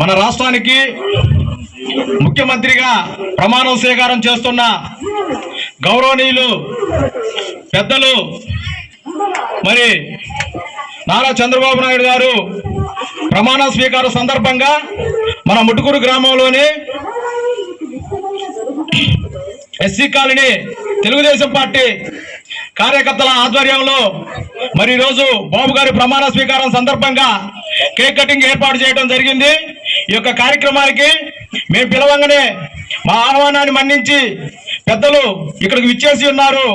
మన రాష్ట్రానికి ముఖ్యమంత్రిగా ప్రమాణ స్వీకారం చేస్తున్న గౌరవనీయులు పెద్దలు మరి నారా చంద్రబాబు నాయుడు గారు ప్రమాణ స్వీకారం సందర్భంగా మన ముట్టుకూరు గ్రామంలోని ఎస్సీ కాలనీ తెలుగుదేశం పార్టీ కార్యకర్తల ఆధ్వర్యంలో మరి ఈరోజు బాబు గారి ప్రమాణ స్వీకారం సందర్భంగా కేక్ కటింగ్ ఏర్పాటు చేయడం జరిగింది. ఈ యొక్క కార్యక్రమానికి మేము పిలవంగానే మా ఆహ్వానాన్ని మన్నించి పెద్దలు ఇక్కడికి విచ్చేసి ఉన్నారు.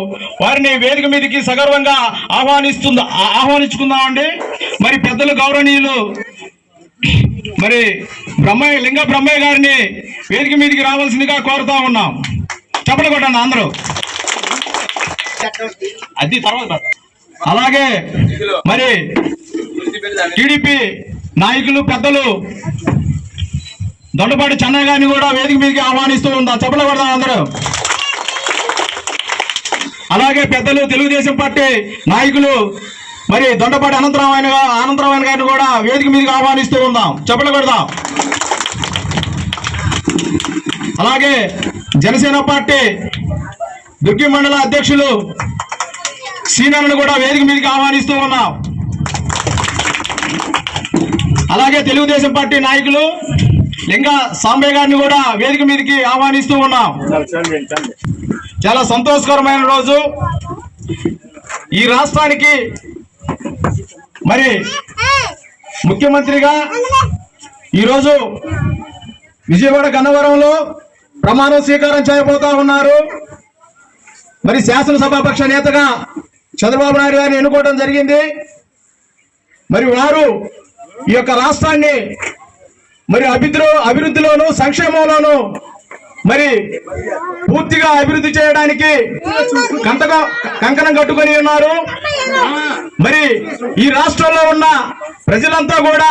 వారిని వేదిక మీదకి సగర్వంగా ఆహ్వానిస్తుందా ఆహ్వానించుకుందామండి. మరి పెద్దలు గౌరవనీయులు మరి బ్రహ్మయ్య లింగ బ్రహ్మయ్య గారిని వేదిక మీదకి రావాల్సిందిగా కోరుతా ఉన్నాం. చెప్పలు కొట్టండి అందరూ. అది తర్వాత. అలాగే మరి టీడీపీ నాయకులు పెద్దలు దొండపాటి చెన్నై గారిని కూడా వేదిక మీదకి ఆహ్వానిస్తూ ఉందా? చెప్పలు పడదాం అందరూ. అలాగే పెద్దలు తెలుగుదేశం పార్టీ నాయకులు మరి దొండపాటి అనంతరామాయణ గా- అనంతరామాయణ గారిని కూడా వేదిక మీదకి ఆహ్వానిస్తూ ఉందాం. చెప్పలు పెడదాం అలాగే జనసేన పార్టీ దుర్గి మండల అధ్యక్షులు సీనర్ను కూడా వేదిక మీదకి ఆహ్వానిస్తూ ఉన్నాం. అలాగే తెలుగుదేశం పార్టీ నాయకులు ఇంకా సాంబే గారిని కూడా వేదిక మీదకి ఆహ్వానిస్తూ ఉన్నాం. చాలా సంతోషకరమైన రోజు. ఈ రాష్ట్రానికి మరి ముఖ్యమంత్రిగా ఈరోజు విజయవాడ గన్నవరంలో ప్రమాణ స్వీకారం చేయబోతా ఉన్నారు. మరి శాసనసభాపక్ష నేతగా చంద్రబాబు నాయుడు గారిని ఎన్నుకోవడం జరిగింది. మరి వారు ఈ యొక్క రాష్ట్రాన్ని మరి అభివృద్ధిలో అభివృద్ధిలోను సంక్షేమంలోను మరి పూర్తిగా అభివృద్ధి చేయడానికి కంతగా కంకణం కట్టుకొని ఉన్నారు. మరి ఈ రాష్ట్రంలో ఉన్న ప్రజలంతా కూడా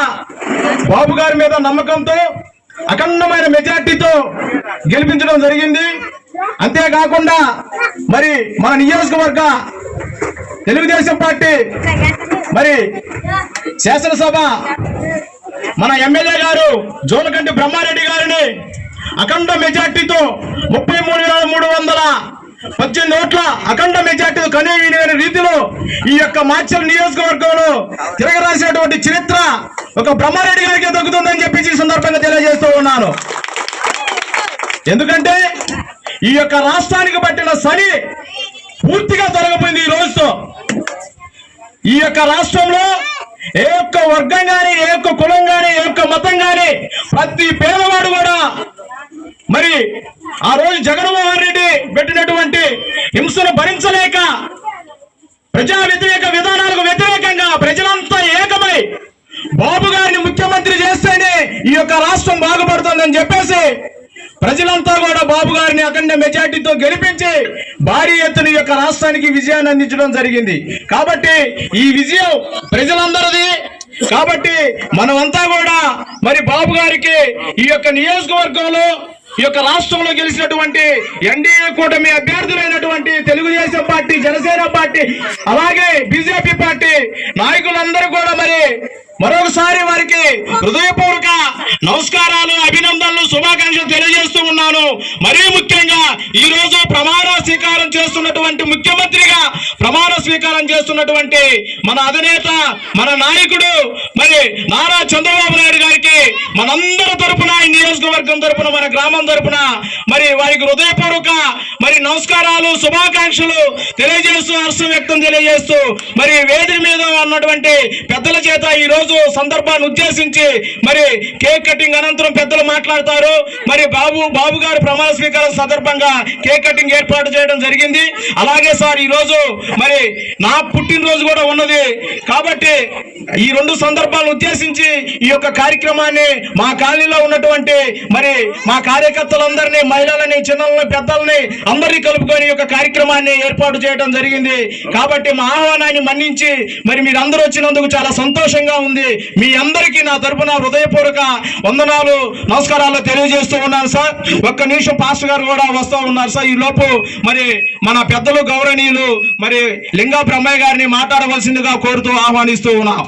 బాబు గారి మీద నమ్మకంతో అఖండమైన మెజార్టీతో గెలిపించడం జరిగింది. అంతేకాకుండా మరి మన నియోజకవర్గ తెలుగుదేశం పార్టీ మరి శాసనసభ. మన ఎమ్మెల్యే గారు జోనకంటి బ్రహ్మారెడ్డి గారిని అఖండ మెజార్టీతో ముప్పై మూడు వేల మూడు వందల పద్దెనిమిది ఓట్ల అఖండ మెజార్టీ కనీవిని రీతిలో ఈ యొక్క మాచల్ నియోజకవర్గంలో తిరగరాసినటువంటి చరిత్ర ఒక బ్రహ్మారెడ్డి గారికి దక్కుతుందని చెప్పి ఈ సందర్భంగా తెలియజేస్తూ ఉన్నాను. ఎందుకంటే ఈ యొక్క రాష్ట్రానికి పట్టిన సని పూర్తిగా తొలగిపోయింది ఈ రోజుతో. ఈ యొక్క రాష్ట్రంలో ఏ ఒక్క వర్గం గాని ఏ ఒక్క కులం గాని ఏ ఒక్క మతం గాని ప్రతి పేదవాడు కూడా మరి ఆ రోజు జగన్మోహన్ రెడ్డి పెట్టినటువంటి హింసను భరించలేక ప్రజా వ్యతిరేక విధానాలకు వ్యతిరేకంగా ప్రజలంతా ఏకమై బాబు గారిని ముఖ్యమంత్రి చేస్తేనే ఈ యొక్క రాష్ట్రం బాగుపడుతుందని చెప్పేసి ప్రజలంతా కూడా బాబు గారిని అఖండ మెజార్టీతో గెలిపించి భారీ ఎత్తున యొక్క రాష్ట్రానికి విజయాన్ని అందించడం జరిగింది. కాబట్టి ఈ విజయం ప్రజలందరిది. కాబట్టి మనమంతా కూడా మరి బాబు గారికి ఈ యొక్క నియోజకవర్గంలో ఈ యొక్క రాష్ట్రంలో గెలిచినటువంటి ఎన్డీఏ కూటమి అభ్యర్థులైనటువంటి తెలుగుదేశం పార్టీ జనసేన పార్టీ అలాగే బీజేపీ పార్టీ నాయకులందరూ కూడా మరి మరొకసారి వారికి హృదయపూర్వక నమస్కారాలు అభినందనలు శుభాకాంక్షలు తెలియజేస్తూ ఉన్నాను మరీ ముఖ్యంగా ఈ రోజు ప్రమాణ స్వీకారం ఉన్నటువంటి ముఖ్యమంత్రిగా ప్రమాణ స్వీకారం చేస్తున్నటువంటి మన అధినేత మన నాయకుడు మరి నారా చంద్రబాబు నాయుడు గారికి మనందరి తరపున ఈ నియోజకవర్గం తరపున మన గ్రామం తరపున మరి వారికి హృదయపూర్వక మరి నమస్కారాలు శుభాకాంక్షలు తెలియజేస్తూ హర్షం వ్యక్తం తెలియజేస్తూ మరి వేదిక మీద ఉన్నటువంటి పెద్దల చేత ఈ రోజు సందర్భాన్ని ఉద్దేశించి మరి కేక్ కటింగ్ అనంతరం పెద్దలు మాట్లాడతారు. మరి బాబు బాబు గారు ప్రమాణ స్వీకారం సందర్భంగా కేక్ కటింగ్ ఏర్పాటు చేయడం జరిగింది. అలాగే సార్ ఈ రోజు మరి నా పుట్టినరోజు కూడా ఉన్నది. కాబట్టి ఈ రెండు సందర్భాలను ఉద్దేశించి ఈ యొక్క కార్యక్రమాన్ని మా కాలనీలో ఉన్నటువంటి మరి మా కార్యకర్తలందరినీ మహిళలని చిన్నలని పెద్దలని అందరినీ కలుపుకొని ఒక యొక్క కార్యక్రమాన్ని ఏర్పాటు చేయడం జరిగింది. కాబట్టి మా ఆహ్వానాన్ని మన్నించి మరి మీరు అందరూ వచ్చినందుకు చాలా సంతోషంగా ఉంది. మీ అందరికీ నా తరపున హృదయపూర్వక వందనాలు నమస్కారాలు తెలియజేస్తూ ఉన్నాను సార్. ఒక్క నిమిషం పాస్టర్ గారు కూడా వస్తూ ఉన్నారు సార్. ఈ లోపు మరి మన పెద్దలు గౌరవనీయులు మరి లింగా బ్రహ్మయ్య గారిని మాట్లాడవలసిందిగా కోరుతూ ఆహ్వానిస్తూ ఉన్నాం.